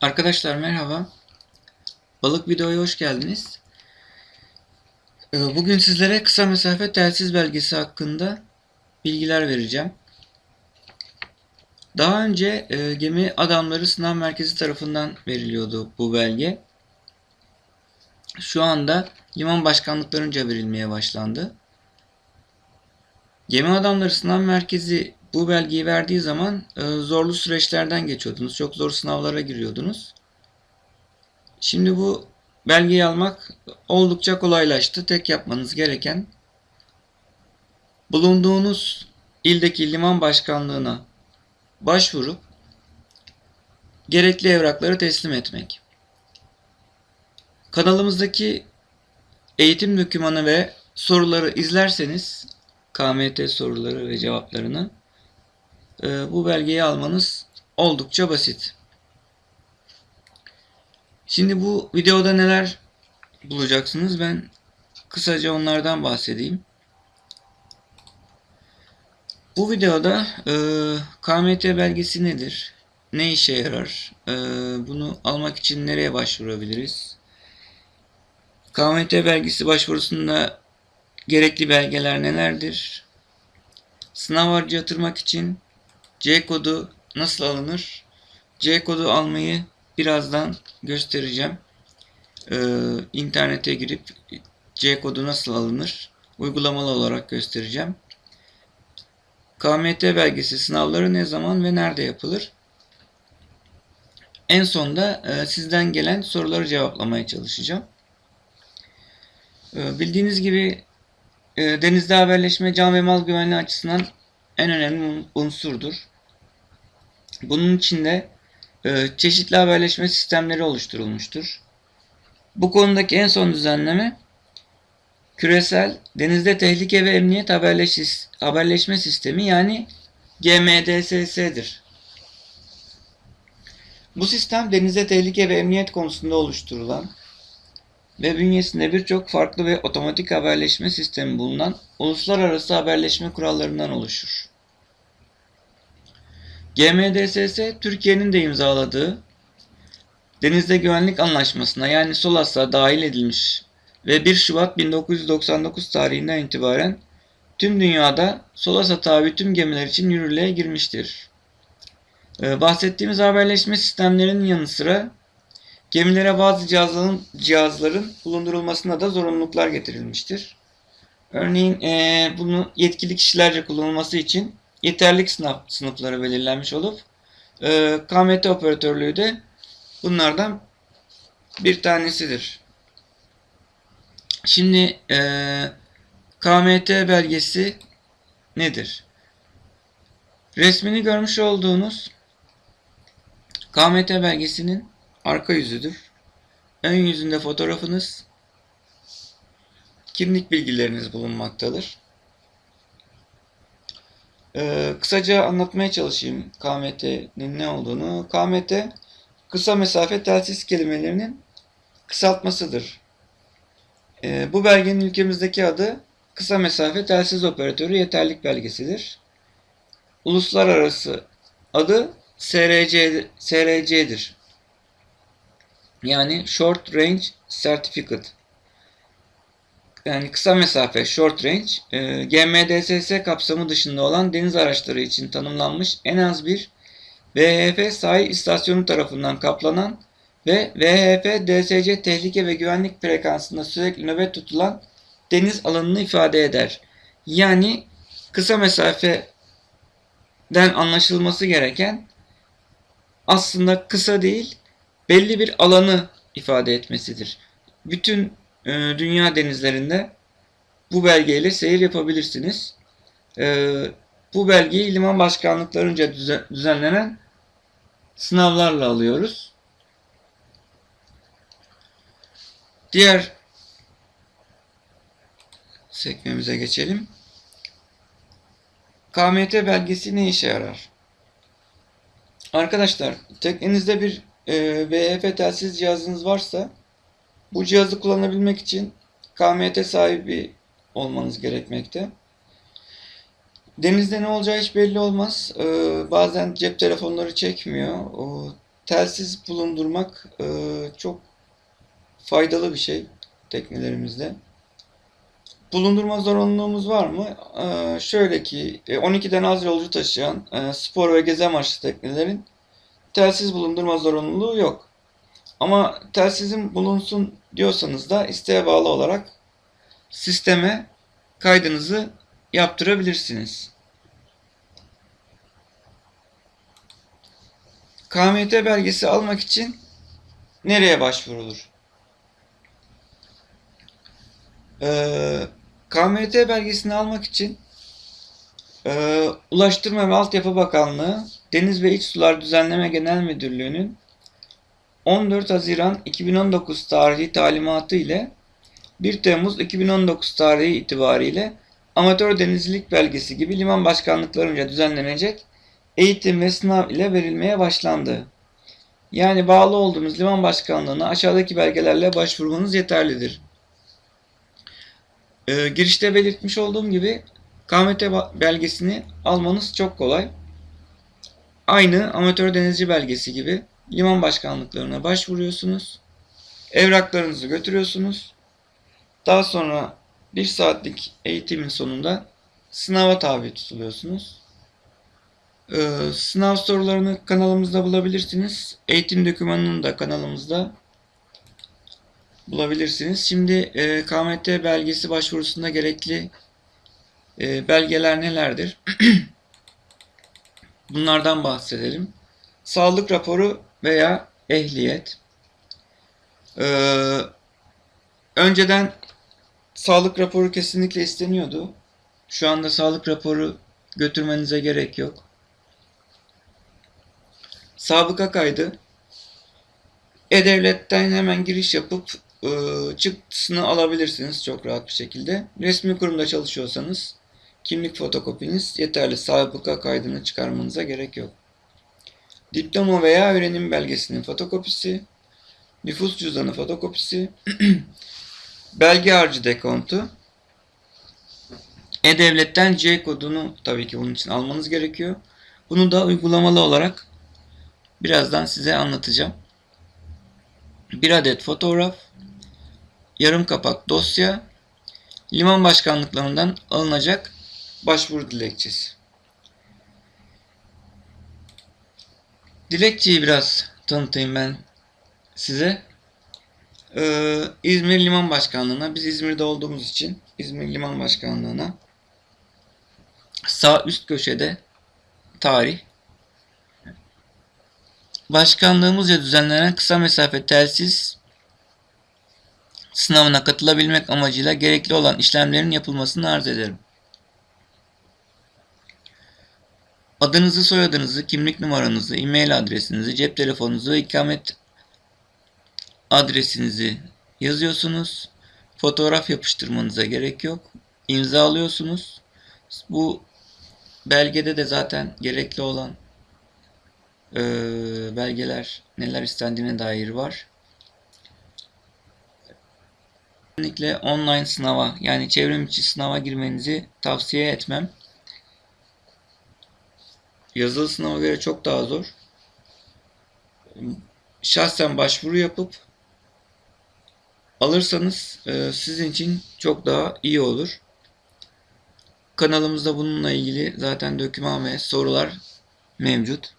Arkadaşlar merhaba. Balık videoya hoş geldiniz. Ee, Bugün sizlere kısa mesafe telsiz belgesi hakkında bilgiler vereceğim. Daha önce e, gemi adamları sınav merkezi tarafından veriliyordu bu belge. Şu anda liman başkanlıklarınca verilmeye başlandı. Gemi adamları sınav merkezi bu belgeyi verdiği zaman e, zorlu süreçlerden geçiyordunuz. Çok zor sınavlara giriyordunuz. Şimdi bu belgeyi almak oldukça kolaylaştı. Tek yapmanız gereken bulunduğunuz ildeki liman başkanlığına başvurup gerekli evrakları teslim etmek. Kanalımızdaki eğitim dokümanı ve soruları izlerseniz KMT soruları ve cevaplarını bu belgeyi almanız oldukça basit. Şimdi bu videoda neler bulacaksınız ben kısaca onlardan bahsedeyim. Bu videoda e, KMT belgesi nedir? Ne işe yarar? E, bunu almak için nereye başvurabiliriz? KMT belgesi başvurusunda gerekli belgeler nelerdir? Sınav harcı yatırmak için C kodu nasıl alınır? C kodu almayı birazdan göstereceğim. Ee, internete girip C kodu nasıl alınır? Uygulamalı olarak göstereceğim. KMT belgesi sınavları ne zaman ve nerede yapılır? En sonda e, sizden gelen soruları cevaplamaya çalışacağım. E, bildiğiniz gibi e, denizde haberleşme can ve mal güvenliği açısından en önemli unsurdur. Bunun içinde e, çeşitli haberleşme sistemleri oluşturulmuştur. Bu konudaki en son düzenleme küresel denizde tehlike ve emniyet haberleş haberleşme sistemi yani GMDSS'dir. Bu sistem denize tehlike ve emniyet konusunda oluşturulan ve bünyesinde birçok farklı ve otomatik haberleşme sistemi bulunan uluslararası haberleşme kurallarından oluşur. GMDSS Türkiye'nin de imzaladığı Denizde Güvenlik Anlaşması'na yani SOLAS'a dahil edilmiş ve 1 Şubat 1999 tarihinden itibaren tüm dünyada SOLAS'a tabi tüm gemiler için yürürlüğe girmiştir. Ee, bahsettiğimiz haberleşme sistemlerinin yanı sıra gemilere bazı cihazların, cihazların bulundurulmasına da zorunluluklar getirilmiştir. Örneğin e, bunu yetkili kişilerce kullanılması için yeterlik sınıf, sınıfları belirlenmiş olup e, KMT operatörlüğü de bunlardan bir tanesidir. Şimdi e, KMT belgesi nedir? Resmini görmüş olduğunuz KMT belgesinin arka yüzüdür. Ön yüzünde fotoğrafınız, kimlik bilgileriniz bulunmaktadır. Ee, kısaca anlatmaya çalışayım KMT'nin ne olduğunu. KMT kısa mesafe telsiz kelimelerinin kısaltmasıdır. Ee, bu belgenin ülkemizdeki adı Kısa Mesafe Telsiz Operatörü Yeterlik Belgesidir. Uluslararası adı SRC, SRC'dir. Yani Short Range Certificate. Yani kısa mesafe Short Range, e, GMDSS kapsamı dışında olan deniz araçları için tanımlanmış en az bir VHF sahil istasyonu tarafından kaplanan ve VHF DSC tehlike ve güvenlik frekansında sürekli nöbet tutulan deniz alanını ifade eder. Yani kısa mesafeden anlaşılması gereken aslında kısa değil belli bir alanı ifade etmesidir. Bütün e, dünya denizlerinde bu belgeyle seyir yapabilirsiniz. E, bu belgeyi liman başkanlıklarınca düzen, düzenlenen sınavlarla alıyoruz. Diğer sekmemize geçelim. KMT belgesi ne işe yarar? Arkadaşlar teknenizde bir e, VHF telsiz cihazınız varsa bu cihazı kullanabilmek için KMT sahibi olmanız gerekmekte. Denizde ne olacağı hiç belli olmaz. Ee, bazen cep telefonları çekmiyor. Telsiz bulundurmak e, çok faydalı bir şey teknelerimizde. Bulundurma zorunluluğumuz var mı? E, şöyle ki e, 12'den az yolcu taşıyan e, spor ve gezi amaçlı teknelerin telsiz bulundurma zorunluluğu yok. Ama telsizin bulunsun diyorsanız da isteğe bağlı olarak sisteme kaydınızı yaptırabilirsiniz. KMT belgesi almak için nereye başvurulur? Ee, KMT belgesini almak için e, Ulaştırma ve Altyapı Bakanlığı Deniz ve İç Sular Düzenleme Genel Müdürlüğü'nün 14 Haziran 2019 tarihi talimatı ile 1 Temmuz 2019 tarihi itibariyle amatör denizcilik belgesi gibi liman başkanlıklarınca düzenlenecek eğitim ve sınav ile verilmeye başlandı. Yani bağlı olduğunuz liman başkanlığına aşağıdaki belgelerle başvurmanız yeterlidir. Ee, girişte belirtmiş olduğum gibi KMT belgesini almanız çok kolay. Aynı amatör denizci belgesi gibi liman başkanlıklarına başvuruyorsunuz. Evraklarınızı götürüyorsunuz. Daha sonra bir saatlik eğitimin sonunda sınava tabi tutuluyorsunuz. Ee, sınav sorularını kanalımızda bulabilirsiniz. Eğitim dokümanını da kanalımızda bulabilirsiniz. Şimdi e, KMT belgesi başvurusunda gerekli e, belgeler nelerdir? Bunlardan bahsedelim. Sağlık raporu veya ehliyet. Ee, önceden sağlık raporu kesinlikle isteniyordu. Şu anda sağlık raporu götürmenize gerek yok. Sabıka kaydı. E-Devlet'ten hemen giriş yapıp e, çıktısını alabilirsiniz çok rahat bir şekilde. Resmi kurumda çalışıyorsanız kimlik fotokopiniz yeterli. Sabıka kaydını çıkarmanıza gerek yok. Diploma veya öğrenim belgesinin fotokopisi, nüfus cüzdanı fotokopisi, belge harcı dekontu, E-Devlet'ten C kodunu tabii ki bunun için almanız gerekiyor. Bunu da uygulamalı olarak birazdan size anlatacağım. Bir adet fotoğraf, yarım kapak dosya, liman başkanlıklarından alınacak başvuru dilekçesi. Dilekçeyi biraz tanıtayım ben size. Ee, İzmir Liman Başkanlığı'na, biz İzmir'de olduğumuz için İzmir Liman Başkanlığı'na sağ üst köşede tarih Başkanlığımızca düzenlenen kısa mesafe telsiz sınavına katılabilmek amacıyla gerekli olan işlemlerin yapılmasını arz ederim. Adınızı, soyadınızı, kimlik numaranızı, e-mail adresinizi, cep telefonunuzu ikamet adresinizi yazıyorsunuz. Fotoğraf yapıştırmanıza gerek yok. İmzalıyorsunuz. Bu belgede de zaten gerekli olan e, belgeler neler istendiğine dair var. Kesinlikle online sınava yani çevrim içi sınava girmenizi tavsiye etmem. Yazılı sınava göre çok daha zor. Şahsen başvuru yapıp alırsanız e, sizin için çok daha iyi olur. Kanalımızda bununla ilgili zaten döküman ve sorular mevcut.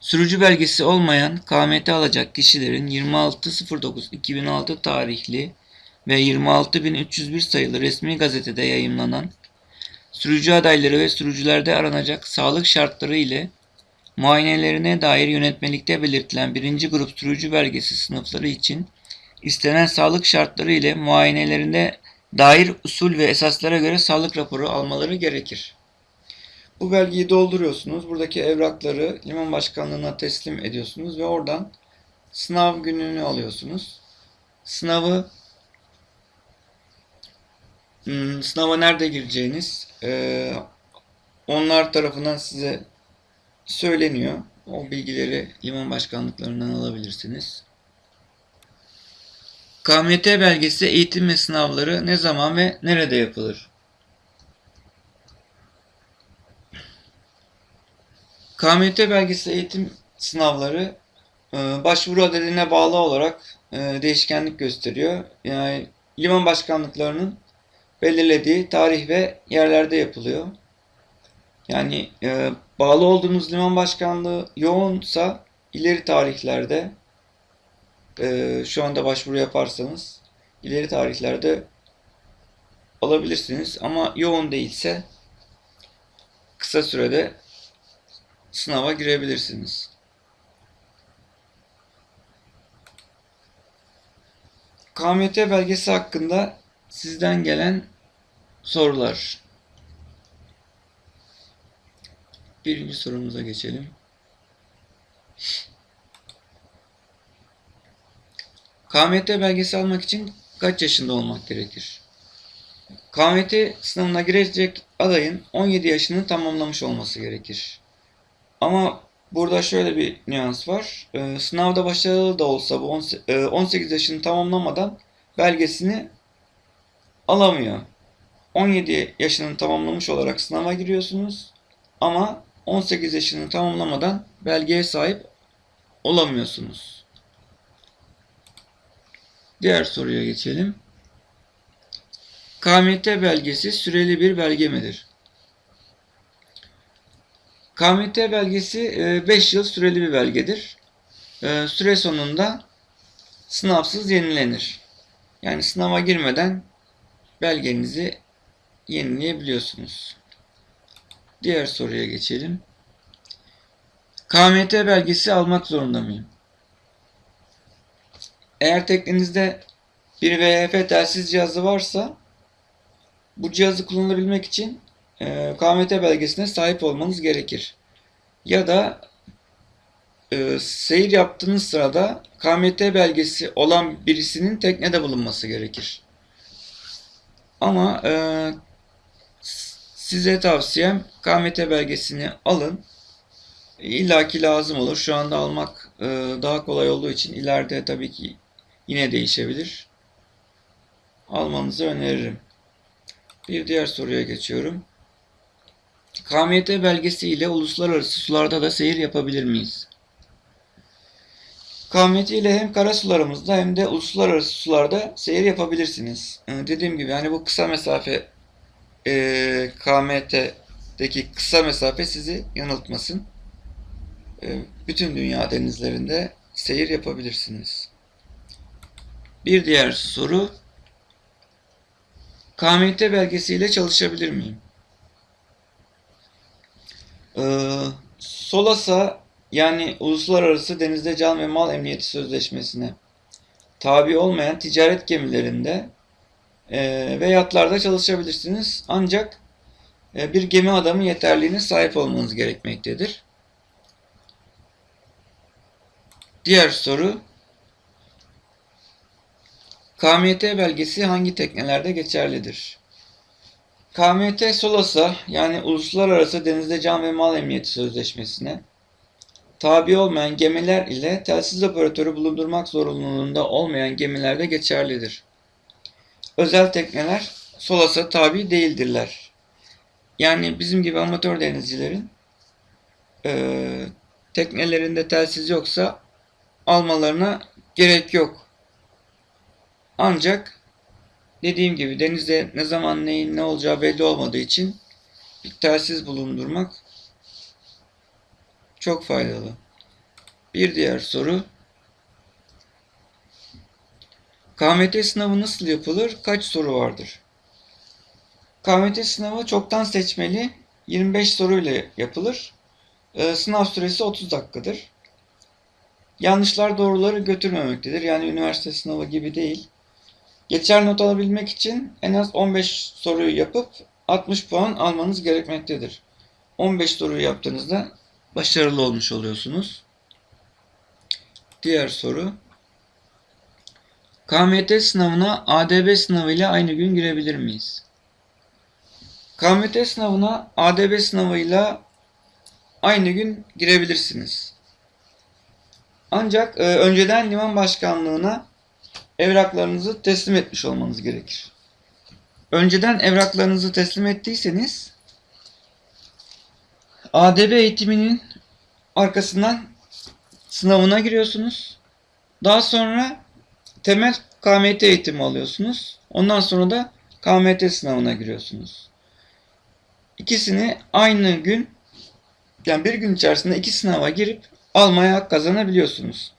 Sürücü belgesi olmayan KMT alacak kişilerin 26.09.2006 tarihli ve 26.301 sayılı resmi gazetede yayımlanan sürücü adayları ve sürücülerde aranacak sağlık şartları ile muayenelerine dair yönetmelikte belirtilen birinci grup sürücü belgesi sınıfları için istenen sağlık şartları ile muayenelerine dair usul ve esaslara göre sağlık raporu almaları gerekir. Bu belgeyi dolduruyorsunuz. Buradaki evrakları liman başkanlığına teslim ediyorsunuz ve oradan sınav gününü alıyorsunuz. Sınavı hmm, sınava nerede gireceğiniz e, onlar tarafından size söyleniyor. O bilgileri liman başkanlıklarından alabilirsiniz. KMT belgesi eğitim ve sınavları ne zaman ve nerede yapılır? KMT belgesi eğitim sınavları e, başvuru adedine bağlı olarak e, değişkenlik gösteriyor. Yani liman başkanlıklarının belirlediği tarih ve yerlerde yapılıyor. Yani e, bağlı olduğunuz liman başkanlığı yoğunsa ileri tarihlerde e, şu anda başvuru yaparsanız ileri tarihlerde alabilirsiniz ama yoğun değilse kısa sürede sınava girebilirsiniz. KMT belgesi hakkında sizden gelen sorular. Birinci sorumuza geçelim. KMT belgesi almak için kaç yaşında olmak gerekir? KMT sınavına girecek adayın 17 yaşını tamamlamış olması gerekir. Ama burada şöyle bir nüans var. Ee, sınavda başarılı da olsa bu 18 yaşını tamamlamadan belgesini alamıyor. 17 yaşını tamamlamış olarak sınava giriyorsunuz ama 18 yaşını tamamlamadan belgeye sahip olamıyorsunuz. Diğer soruya geçelim. KMT belgesi süreli bir belge midir? KMT belgesi 5 yıl süreli bir belgedir. E, Süre sonunda sınavsız yenilenir. Yani sınava girmeden belgenizi yenileyebiliyorsunuz. Diğer soruya geçelim. KMT belgesi almak zorunda mıyım? Eğer teknenizde bir VHF telsiz cihazı varsa bu cihazı kullanabilmek için e, KMT belgesine sahip olmanız gerekir. Ya da e, seyir yaptığınız sırada KMT belgesi olan birisinin teknede bulunması gerekir. Ama e, size tavsiyem KMT belgesini alın. İlla ki lazım olur. Şu anda almak e, daha kolay olduğu için ileride tabii ki yine değişebilir. Almanızı öneririm. Bir diğer soruya geçiyorum. KMT belgesi ile uluslararası sularda da seyir yapabilir miyiz? KMT ile hem kara sularımızda hem de uluslararası sularda seyir yapabilirsiniz. Ee, dediğim gibi hani bu kısa mesafe e, KMT'deki kısa mesafe sizi yanıltmasın. E, bütün dünya denizlerinde seyir yapabilirsiniz. Bir diğer soru. KMT belgesiyle çalışabilir miyim? Ee, SOLAS'a yani Uluslararası Denizde Can ve Mal Emniyeti Sözleşmesi'ne tabi olmayan ticaret gemilerinde e, ve yatlarda çalışabilirsiniz. Ancak e, bir gemi adamı yeterliğine sahip olmanız gerekmektedir. Diğer soru KMT belgesi hangi teknelerde geçerlidir? KMT SOLAS'a yani Uluslararası Denizde Can ve Mal Emniyeti Sözleşmesi'ne tabi olmayan gemiler ile telsiz operatörü bulundurmak zorunluluğunda olmayan gemilerde geçerlidir. Özel tekneler SOLAS'a tabi değildirler. Yani bizim gibi amatör denizcilerin e, teknelerinde telsiz yoksa almalarına gerek yok. Ancak dediğim gibi denizde ne zaman neyin ne olacağı belli olmadığı için bir telsiz bulundurmak çok faydalı. Bir diğer soru. KMT sınavı nasıl yapılır? Kaç soru vardır? KMT sınavı çoktan seçmeli 25 soruyla yapılır. Ee, sınav süresi 30 dakikadır. Yanlışlar doğruları götürmemektedir. Yani üniversite sınavı gibi değil. Geçer not alabilmek için en az 15 soruyu yapıp 60 puan almanız gerekmektedir. 15 soruyu yaptığınızda başarılı olmuş oluyorsunuz. Diğer soru. KMT sınavına ADB sınavı ile aynı gün girebilir miyiz? KMT sınavına ADB sınavıyla aynı gün girebilirsiniz. Ancak e, önceden liman başkanlığına evraklarınızı teslim etmiş olmanız gerekir. Önceden evraklarınızı teslim ettiyseniz ADB eğitiminin arkasından sınavına giriyorsunuz. Daha sonra temel KMT eğitimi alıyorsunuz. Ondan sonra da KMT sınavına giriyorsunuz. İkisini aynı gün yani bir gün içerisinde iki sınava girip almaya hak kazanabiliyorsunuz.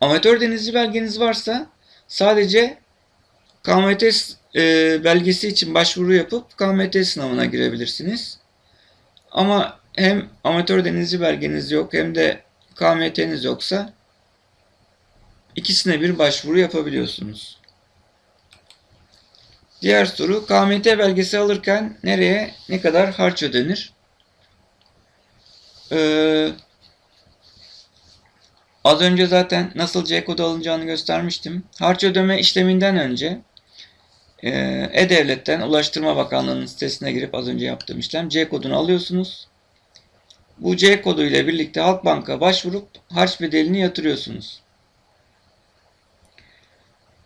Amatör denizci belgeniz varsa sadece KMT e, belgesi için başvuru yapıp KMT sınavına girebilirsiniz. Ama hem amatör denizci belgeniz yok hem de KMT'niz yoksa ikisine bir başvuru yapabiliyorsunuz. Diğer soru KMT belgesi alırken nereye ne kadar harç ödenir? Ee, az önce zaten nasıl C kodu alınacağını göstermiştim. Harç ödeme işleminden önce E-Devlet'ten Ulaştırma Bakanlığı'nın sitesine girip az önce yaptığım işlem C kodunu alıyorsunuz. Bu C kodu ile birlikte Halkbank'a başvurup harç bedelini yatırıyorsunuz.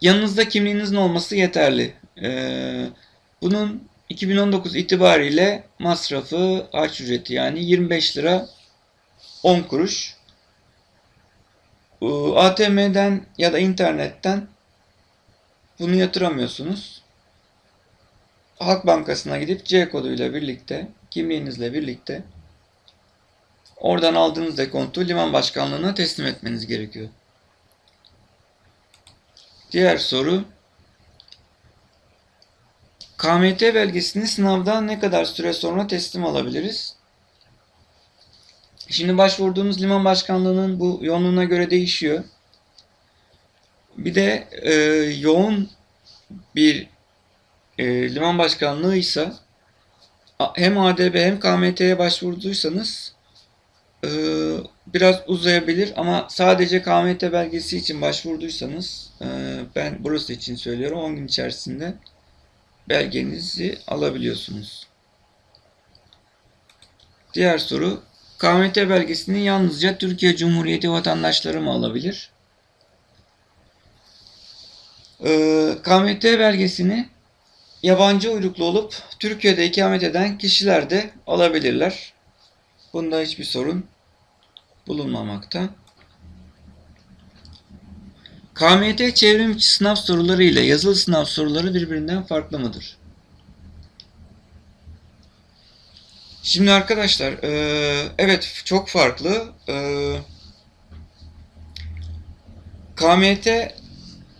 Yanınızda kimliğinizin olması yeterli. Ee, bunun 2019 itibariyle masrafı harç ücreti yani 25 lira 10 kuruş. Ee, ATM'den ya da internetten bunu yatıramıyorsunuz. Halk Bankası'na gidip C koduyla birlikte, kimliğinizle birlikte oradan aldığınız dekontu liman başkanlığına teslim etmeniz gerekiyor. Diğer soru KMT belgesini sınavdan ne kadar süre sonra teslim alabiliriz? Şimdi başvurduğunuz liman başkanlığının bu yoğunluğuna göre değişiyor. Bir de e, yoğun bir e, liman başkanlığı ise hem ADB hem KMT'ye başvurduysanız e, biraz uzayabilir ama sadece KMT belgesi için başvurduysanız e, ben burası için söylüyorum 10 gün içerisinde belgenizi alabiliyorsunuz. Diğer soru KMT belgesini yalnızca Türkiye Cumhuriyeti vatandaşları mı alabilir? Ee, KMT belgesini yabancı uyruklu olup Türkiye'de ikamet eden kişiler de alabilirler. Bunda hiçbir sorun bulunmamakta. KMT çevrim sınav soruları ile yazılı sınav soruları birbirinden farklı mıdır? Şimdi arkadaşlar, e, evet çok farklı. E, KMT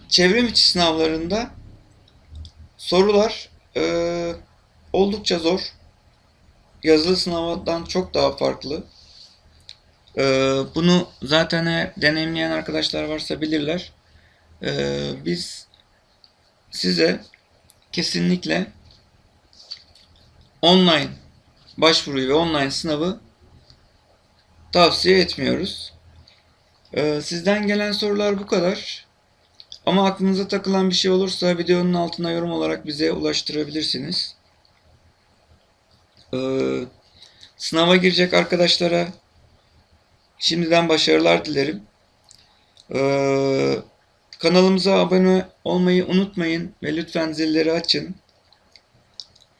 çevrim içi sınavlarında sorular e, oldukça zor. Yazılı sınavdan çok daha farklı. E, bunu zaten eğer deneyimleyen arkadaşlar varsa bilirler. E, biz size kesinlikle online başvuruyu ve online sınavı tavsiye etmiyoruz. Ee, sizden gelen sorular bu kadar. Ama aklınıza takılan bir şey olursa videonun altına yorum olarak bize ulaştırabilirsiniz. Ee, sınava girecek arkadaşlara şimdiden başarılar dilerim. Ee, kanalımıza abone olmayı unutmayın ve lütfen zilleri açın.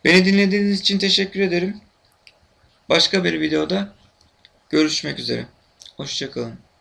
Beni dinlediğiniz için teşekkür ederim. Başka bir videoda görüşmek üzere. Hoşçakalın.